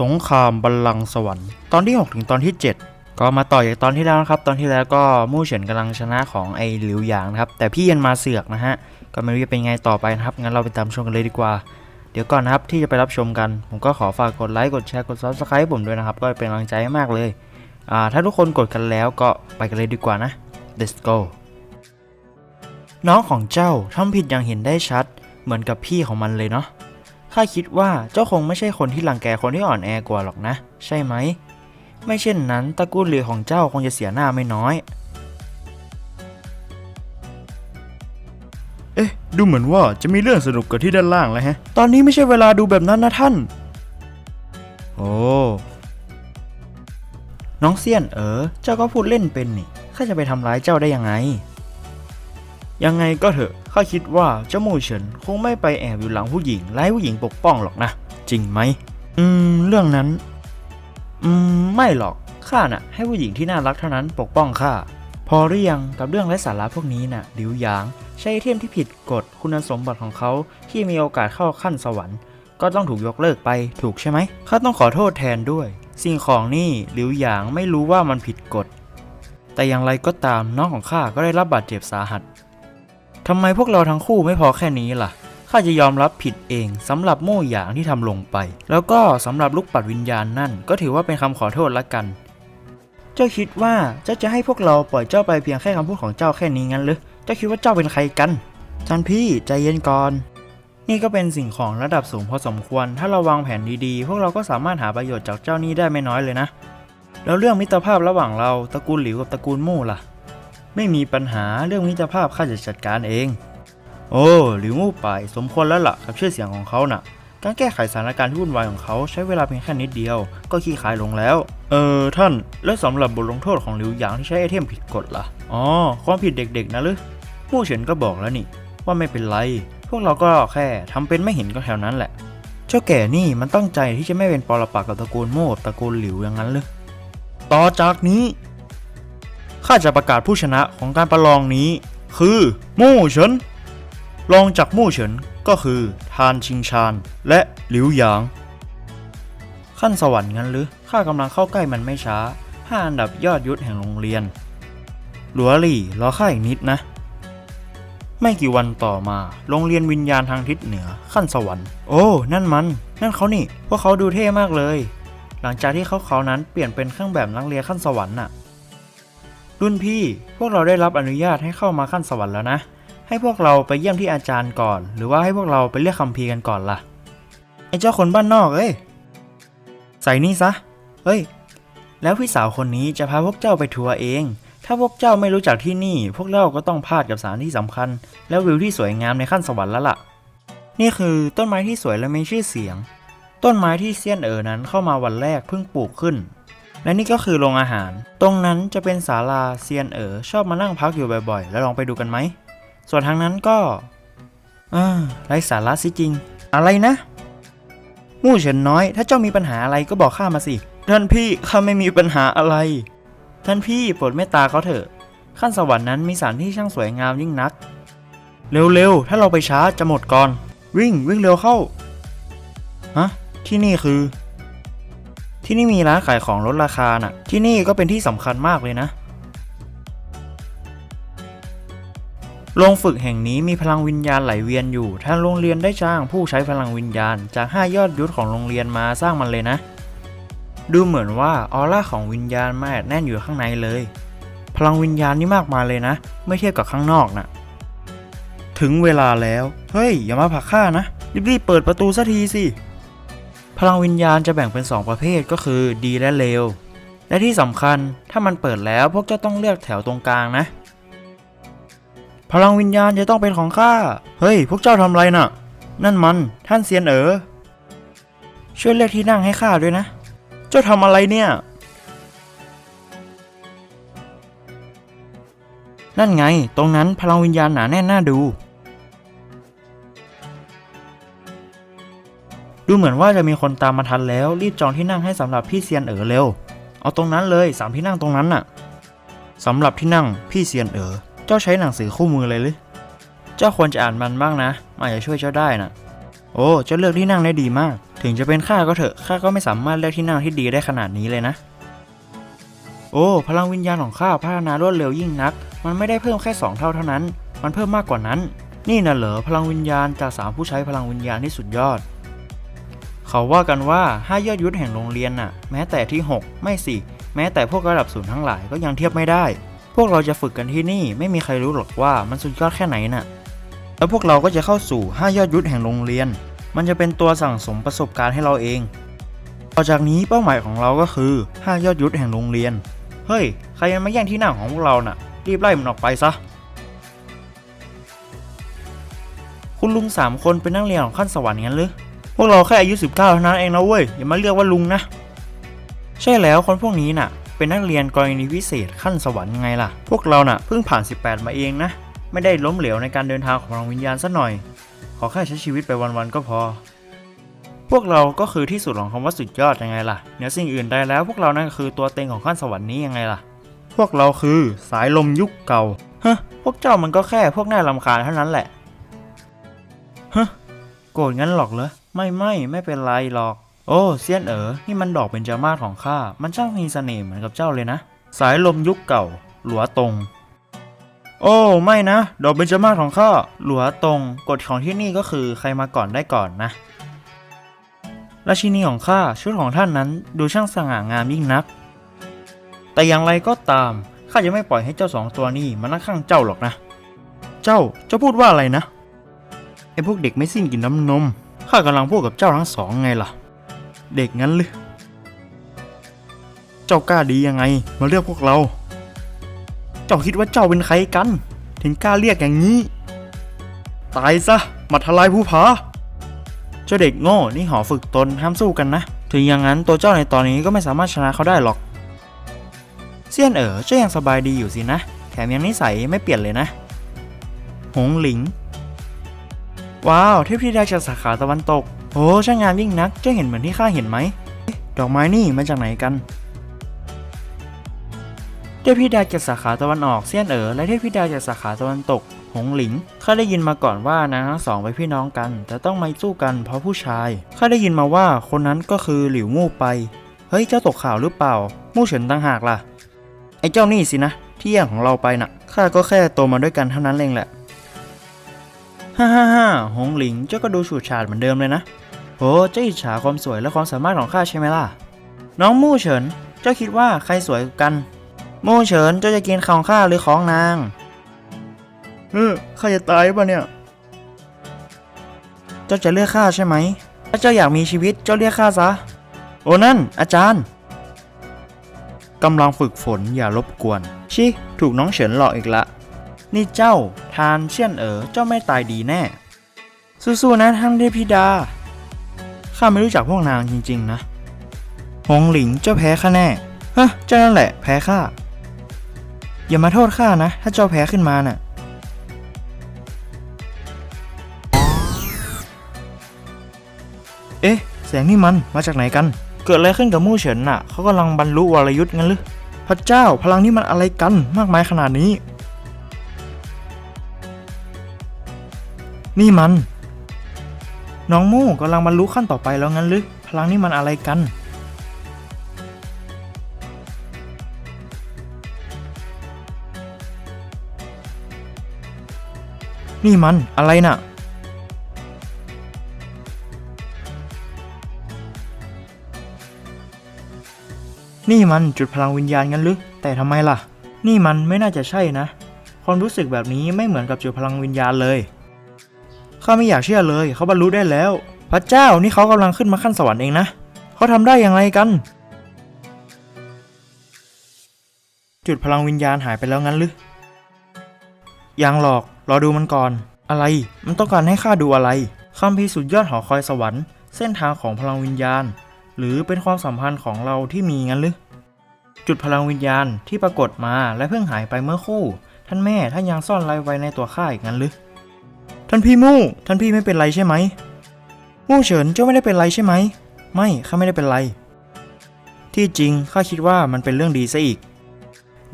สงครามบัลลังก์สวรรค์ตอนที่ 6 ถึงตอนที่ 7 ก็มาต่อจากตอนที่แล้วนะครับ ตอนที่แล้วก็มู่เฉินกำลังชนะของไอหลิวหยางนะครับ แต่พี่ยันมาเสือกนะฮะ ก็ไม่รู้จะเป็นไงต่อไปนะครับ งั้นเราไปตามชมกันเลยดีกว่า เดี๋ยวก่อนนะครับที่จะไปรับชมกัน ผมก็ขอฝากกดไลค์ กดแชร์ กด subscribe ให้ผมด้วยนะครับ ก็เป็นกำลังใจมากเลย อ่า ถ้าทุกคนกดกันแล้วก็ไปกันเลยดีกว่านะ let's go น้องของเจ้าทำผิดอย่างเห็นได้ชัด เหมือนกับพี่ของมันเลยเนาะ ข้าคิดว่าเจ้าคงไม่ใช่คนที่รังแกคนที่อ่อนแอกว่าหรอกนะ ใช่ไหม ไม่เช่นนั้นตระกูลเหลือของเจ้าคงจะเสียหน้าไม่น้อย เอ๊ะ ดูเหมือนว่าจะมีเรื่องสนุกเกิดที่ด้านล่างแล้วฮะ ตอนนี้ไม่ใช่เวลาดูแบบนั้นนะท่าน โอ้ น้องเซียนเออ เจ้าก็พูดเล่นเป็นนี่ ข้าจะไปทำร้ายเจ้าได้ยังไง ยังไงก็เถอะ ข้าคิดว่าเจ้ามู่เฉินคงไม่ไปแอบอยู่หลังผู้หญิงไล่ผู้หญิงปกป้องหรอกนะ จริงไหม อืม เรื่องนั้น อืม ไม่หรอก ข้าน่ะ ให้ผู้หญิงที่น่ารักเท่านั้นปกป้องข้า พอหรือยังกับเรื่องไร้สาระพวกนี้น่ะหลิวหยาง ใช้เทมที่ผิดกฎคุณสมบัติของเขาที่มีโอกาสเข้าขั้นสวรรค์ ก็ต้องถูกยกเลิกไปถูกใช่ไหมข้าต้องขอโทษแทนด้วย สิ่งของนี่หลิวหยางไม่รู้ว่ามันผิดกฎแต่อย่างไรก็ตามน้องของข้าก็ได้รับบาดเจ็บสาหัส ทำไมพวกเราทั้งคู่ไม่พอแค่นี้ล่ะ ข้าจะยอมรับผิดเองสำหรับโม่หยางที่ทำลงไป แล้วก็สำหรับลูกปัดวิญญาณนั่น ก็ถือว่าเป็นคำขอโทษละกัน เจ้าคิดว่าเจ้าจะให้พวกเราปล่อยเจ้าไปเพียงแค่คำพูดของเจ้าแค่นี้งั้นหรือเจ้าคิดว่าเจ้าเป็นใครกันท่านพี่ใจเย็นก่อน นี่ก็เป็นสิ่งของระดับสูงพอสมควร ถ้าเราวางแผนดีๆ พวกเราก็สามารถหาประโยชน์จากเจ้านี้ได้ไม่น้อยเลยนะ แล้วเรื่องมิตรภาพระหว่างเราตระกูลหลิวกับตระกูลมู่ล่ะ ไม่มีปัญหาเรื่องมิตรภาพข้าจะจัดการเอง โอ้หลิวมู่ไปสมควรแล้วล่ะกับชื่อเสียงของเขาน่ะ การแก้ไขสถานการณ์ที่วุ่นวายของเขาใช้เวลาเพียงแค่นิดเดียว ก็ขี้ขายลงแล้ว เออท่านแล้วสำหรับบทลงโทษของหลิวหยางที่ใช้ไอเทมผิดกฎล่ะอ๋อความผิดเด็กๆนะหรือมู่เฉินก็บอกแล้วนี่ว่าไม่เป็นไร พวกเราก็แค่ทำเป็นไม่เห็นก็แถวนั้นแหละ เจ้าแก่นี่มันตั้งใจที่จะไม่เป็นปรปักกับตระกูลโม่ตระกูลหลิวอย่างนั้นเลยต่อจากนี้ ข้าจะประกาศผู้ชนะของการประลองนี้ คือมู่เฉินรองจากมู่เฉินก็คือทานชิงชานและหลิวหยาง ขั้นสวรรค์งั้นหรือข้ากำลังเข้าใกล้มันไม่ช้าห้าอันดับยอดยุทธแห่งโรงเรียน หลัวหลี่รอข้าอีกนิดนะ ไม่กี่วันต่อมาโรงเรียนวิญญาณทางทิศเหนือขั้นสวรรค์ โอ้ นั่นมัน นั่นเขานี่ พวกเขาดูเท่มากเลย หลังจากที่เขาเขานั้นเปลี่ยนเป็นเครื่องแบบนักเรียนขั้นสวรรค์น่ะ รุ่นพี่พวกเราได้รับอนุญาตให้เข้ามาขั้นสวรรค์แล้วนะ ให้พวกเราไปเยี่ยมที่อาจารย์ก่อน หรือว่าให้พวกเราไปเรียกคัมภีกันก่อนล่ะไอ้เจ้าคนบ้านนอกเอ้ยใส่นี่ซะเฮ้ย แล้วพี่สาวคนนี้จะพาพวกเจ้าไปทัวร์เอง ถ้าพวกเจ้าไม่รู้จักที่นี่ พวกเราก็ต้องพลาดกับสถานที่สำคัญ และวิวที่สวยงามในขั้นสวรรค์แล้วล่ะ นี่คือต้นไม้ที่สวยและมีชื่อเสียง ต้นไม้ที่เซียนเอ๋อนั้นเข้ามาวันแรกเพิ่งปลูกขึ้น และนี่ก็คือโรงอาหาร ตรงนั้นจะเป็นศาลาเซียนเอ๋อชอบมานั่งพักอยู่บ่อยๆ แล้วลองไปดูกันไหม ส่วนทางนั้นก็อ่าไร้สาระสิจริง อะไรนะมู่เฉินน้อย ถ้าเจ้ามีปัญหาอะไรก็บอกข้ามาสิ ท่านพี่ข้าไม่มีปัญหาอะไร ท่านพี่โปรดเมตตาเขาเถอะ ขั้นสวรรค์นั้นมีสถานที่ช่างสวยงามยิ่งนัก เร็วๆ ถ้าเราไปช้าจะหมดก่อน วิ่งวิ่งเร็วเข้า ฮะ ที่นี่คือ ที่นี่มีร้านขายของลดราคาน่ะ ที่นี่ก็เป็นที่สำคัญมากเลยนะ โรงฝึกแห่งนี้มีพลังวิญญาณไหลเวียนอยู่ ทางโรงเรียนได้จ้างผู้ใช้พลังวิญญาณ จาก 5 ยอดยุทธของโรงเรียนมาสร้างมันเลยนะ ดูเหมือนว่าออร่าของวิญญาณมาแอบแน่นอยู่ข้างในเลย พลังวิญญาณนี่มากมายเลยนะ ไม่เทียบกับข้างนอกนะถึงเวลาแล้ว เฮ้ย อย่ามาผักข้านะ รีบๆเปิดประตูสักทีสิ พลังวิญญาณจะแบ่งเป็น 2 ประเภทก็คือดีและเลว และที่สำคัญถ้ามันเปิดแล้วพวกเจ้าต้องเลือกแถวตรงกลางนะ พลังวิญญาณจะต้องเป็นของข้า เฮ้ย พวกเจ้าทำไรน่ะ นั่นมันท่านเซียนเอ๋อ ช่วยเลือกที่นั่งให้ข้าด้วยนะ เจ้าทำอะไรเนี่ย นั่นไง ตรงนั้นพลังวิญญาณหนาแน่นน่าดู ดูเหมือนว่าจะมีคนตามมาทันแล้ว รีบจองที่นั่งให้สำหรับพี่เซียนเอ๋อเร็ว เอาตรงนั้นเลยสามที่นั่งตรงนั้นน่ะสำหรับที่นั่งพี่เซียนเอ๋อเจ้าใช้หนังสือคู่มือเลยหรือเจ้าควรจะอ่านมันบ้างนะมันอาจจะช่วยเจ้าได้นะโโอ้เจ้าเลือกที่นั่งได้ดีมาก ถึงจะเป็นข้าก็เถอะข้าก็ไม่สามารถเลือกที่นั่งที่ดีได้ขนาดนี้เลยนะ โอ้พลังวิญญาณของข้าพัฒนารวดเร็วยิ่งนัก มันไม่ได้เพิ่มแค่ 2 เท่าเท่านั้น มันเพิ่มมากกว่านั้น นี่น่ะเหรอพลังวิญญาณจากสามผู้ใช้พลังวิญญาณที่สุดยอด เขาว่ากันว่าห้ายอดยุทธแห่งโรงเรียนน่ะ แม้แต่ที่ 6 ไม่สิ แม้แต่พวกระดับศูนย์ทั้งหลายก็ยังเทียบไม่ได้ พวกเราจะฝึกกันที่นี่ไม่มีใครรู้หรอกว่ามันสุดยอดแค่ไหนน่ะ แล้วพวกเราก็จะเข้าสู่ห้ายอดยุทธแห่งโรงเรียน มันจะเป็นตัวสั่งสมประสบการณ์ให้เราเอง ต่อจากนี้เป้าหมายของเราก็คือห้ายอดยุทธแห่งโรงเรียน เฮ้ย ใครมันมาแย่งที่นั่งของพวกเราน่ะ รีบไล่มันออกไปซะคุณลุงสามคนเป็นนักเรียนของขั้นสวรรค์งั้นหรือ พวกเราแค่อายุ 19เท่านั้นเองนะเว้ย อย่ามาเรียกว่าลุงนะ ใช่แล้วคนพวกนี้น่ะ เป็นนักเรียนกรณีพิเศษขั้นสวรรค์ไงล่ะ พวกเราน่ะเพิ่งผ่าน 18 มาเองนะ ไม่ได้ล้มเหลวในการเดินทางของพลังวิญญาณสัหน่อย ขอแค่ใช้ชีวิตไปวันๆก็พอ พวกเราก็คือที่สุดของคำว่าสุดยอดยังไงล่ะ เหนือสิ่งอื่นใดแล้วพวกเรานั่นก็คือตัวเต็งของขั้นสวรรค์นี้ยังไงล่ะ พวกเราคือสายลมยุคเก่า ฮะ พวกเจ้ามันก็แค่พวกหน่ารำคาญเท่านั้นแหละ ฮะ โกรธงั้นหรอกเหรอ ไม่ไม่ไม่เป็นไรหรอก โอ้เซียนเอ๋อนี่มันดอกเบญจมาศของข้า มันช่างมีเสน่ห์เหมือนกับเจ้าเลยนะ สายลมยุคเก่า หลัวตรง โอ้ ไม่นะ ดอกเบญจมาศของข้าหลัวตรงกฎของที่นี่ก็คือใครมาก่อนได้ก่อนนะราชินีของข้าชุดของท่านนั้นดูช่างสง่างามยิ่งนัก แต่อย่างไรก็ตามข้าจะไม่ปล่อยให้เจ้าสองตัวนี้มานั่งข้างเจ้าหรอกนะ เจ้าเจ้าพูดว่าอะไรนะไอ้พวกเด็กไม่สิ้นกินน้ำนม ข้ากำลังพูดกับเจ้าทั้งสองไงล่ะ เด็กงั้นหรือเจ้ากล้าดียังไง มาเรียกพวกเรา เจ้าคิดว่าเจ้าเป็นใครกัน ถึงกล้าเรียกอย่างนี้ ตายซะมาทลายภูผาเจ้าเด็กโง่นี่หอฝึกตนห้ามสู้กันนะ ถึงอย่างนั้นตัวเจ้าในตอนนี้ก็ไม่สามารถชนะเขาได้หรอก เซียนเอ๋อเจ้ายังสบายดีอยู่สินะ แถมยังนิสัยไม่เปลี่ยนเลยนะ หงหลิง ว้าว เทพธิดาจากสาขาตะวันตก โอ้ช่างงามยิ่งนักเจ้าเห็นเหมือนที่ข้าเห็นไหม ดอกไม้นี่มาจากไหนกัน เทพธิดาจากสาขาตะวันออกเซียนเอ๋อและเทพธิดาจากสาขาตะวันตก หงหลิง ข้าได้ยินมาก่อนว่านางทั้งสองเป็นพี่น้องกัน แต่ต้องมาสู้กันเพราะผู้ชาย ข้าได้ยินมาว่าคนนั้นก็คือหลิวมู่ไป เฮ้ย เจ้าตกข่าวหรือเปล่า มู่เฉินตั้งหากล่ะ ไอ้เจ้านี่สินะที่แย่งของเราไปน่ะ ข้าก็แค่โตมาด้วยกันเท่านั้นเองแหละ ฮ่าฮ่าฮ่าหงหลิงเจ้าก็ดูฉูดฉาดเหมือนเดิมเลยนะโอ้เจ้าอิจฉาความสวยและความสามารถของข้าใช่ไหมล่ะ น้องมู่เฉิน เจ้าคิดว่าใครสวยกว่ากัน มู่เฉินเจ้าจะกินของข้าหรือของนางเออข้าจะตายป่ะเนี่ย เจ้าจะเลือกข้าใช่ไหม ถ้าเจ้าอยากมีชีวิตเจ้าเรียกข้าซะ โอ้นั่น อาจารย์กำลังฝึกฝนอย่ารบกวน ชิ ถูกน้องเฉินหลอกอีกละ นี่เจ้า ทานเชี่ยนเอ๋อเจ้าไม่ตายดีแน่ สู้ๆนะท่านเทพิดา ข้าไม่รู้จักพวกนางจริงๆนะ หงหลิงเจ้าแพ้ข้าแน่ ฮะ เจ้านั่นแหละแพ้ข้า อย่ามาโทษข้านะ ถ้าเจ้าแพ้ขึ้นมาน่ะ เอ๊ะ แสงนี่มันมาจากไหนกัน เกิดอะไรขึ้นกับมู่เฉินน่ะ เขากำลังบรรลุวรยุทธ์งั้นหรือพระเจ้าพลังนี่มันอะไรกันมากมายขนาดนี้ นี่มัน น้องมู่กำลังบรรลุขั้นต่อไปแล้วงั้นหรือพลังนี่มันอะไรกัน นี่มันอะไรน่ะนี่มันจุดพลังวิญญาณงั้นหรือแต่ทำไมล่ะ นี่มันไม่น่าจะใช่นะ ความรู้สึกแบบนี้ไม่เหมือนกับจุดพลังวิญญาณเลย ข้าไม่อยากเชื่อเลยเขาบรรลุได้แล้ว พระเจ้านี่เขากำลังขึ้นมาขั้นสวรรค์เองนะเขาทำได้อย่างไรกัน จุดพลังวิญญาณหายไปแล้วงั้นหรือยังหรอกรอดูมันก่อน อะไรมันต้องการให้ข้าดูอะไรคำพีสุดยอดหอคอยสวรรค์เส้นทางของพลังวิญญาณ หรือเป็นความสัมพันธ์ของเราที่มีงั้นหรือจุดพลังวิญญาณที่ปรากฏมาและเพิ่งหายไปเมื่อคู่ ท่านแม่ท่านยังซ่อนอะไรไว้ในตัวข้าอีกงั้นหรือ ท่านพี่มู่ท่านพี่ไม่เป็นไรใช่ไหมมู่เฉินเจ้าไม่ได้เป็นไรใช่ไหม ไม่ข้าไม่ได้เป็นไร ที่จริงข้าคิดว่ามันเป็นเรื่องดีซะอีก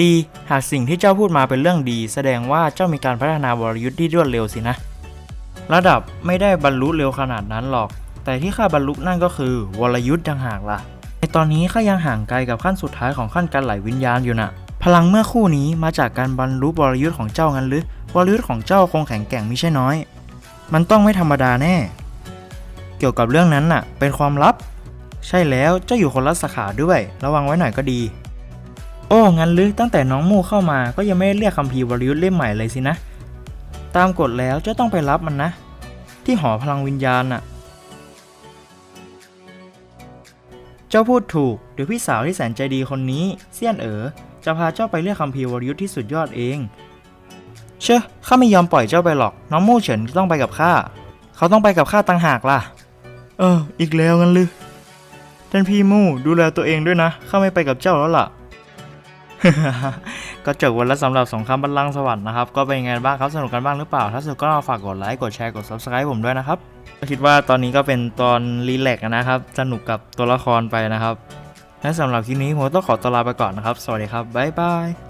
ดีหากสิ่งที่เจ้าพูดมาเป็นเรื่องดี แสดงว่าเจ้ามีการพัฒนาวรยุทธ์ที่รวดเร็วสินะ ระดับไม่ได้บรรลุเร็วขนาดนั้นหรอก แต่ที่ข้าบรรลุนั่นก็คือ วรยุทธ์ดังหากล่ะในตอนนี้ข้ายังห่างไกลกับขั้นสุดท้ายของขั้นการไหลวิญญาณอยู่นะพลังเมื่อคู่นี้มาจากการบรรลุวรยุทธ์ของเจ้างั้นหรือ วรยุทธ์ของเจ้าคงแข็งแกร่งมิใช่น้อย มันต้องไม่ธรรมดาแน่ เกี่ยวกับเรื่องนั้นน่ะ เป็นความลับ ใช่แล้วเจ้าอยู่คนละสาขาด้วย ระวังไว้หน่อยก็ดี โอ้งั้นหรือตั้งแต่น้องมู่เข้ามาก็ยังไม่ได้เรียกคัมภีร์วรยุทธ์เล่มใหม่เลยสินะ ตามกฎแล้วเจ้าต้องไปรับมันนะ ที่หอพลังวิญญาณน่ะ เจ้าพูดถูกเดี๋ยวพี่สาวที่แสนใจดีคนนี้เซียนเอ๋อจะพาเจ้าไปเรียกคัมภีร์วรยุทธ์ที่สุดยอดเอง เชื่อข้าไม่ยอมปล่อยเจ้าไปหรอก น้องมู่เฉินต้องไปกับข้า เขาต้องไปกับข้าต่างหากล่ะ เออ อีกแล้วงั้นหรือท่านพี่มู่ดูแลตัวเองด้วยนะ ข้าไม่ไปกับเจ้าแล้วล่ะ ก็จบวันแล้วสำหรับสงครามบัลลังก์สวรรค์นะครับ ก็เป็นยังไงบ้างครับ สนุกกันบ้างหรือเปล่า ถ้าสนุกก็ฝากกดไลค์ กดแชร์ กด subscribe ผมด้วยนะครับคิดว่าตอนนี้ก็เป็นตอนรีแลกนะครับ สนุกกับตัวละครไปนะครับ และสำหรับคลิปนี้ผมต้องขอตัวลาไปก่อนนะครับ สวัสดีครับ บ๊ายบาย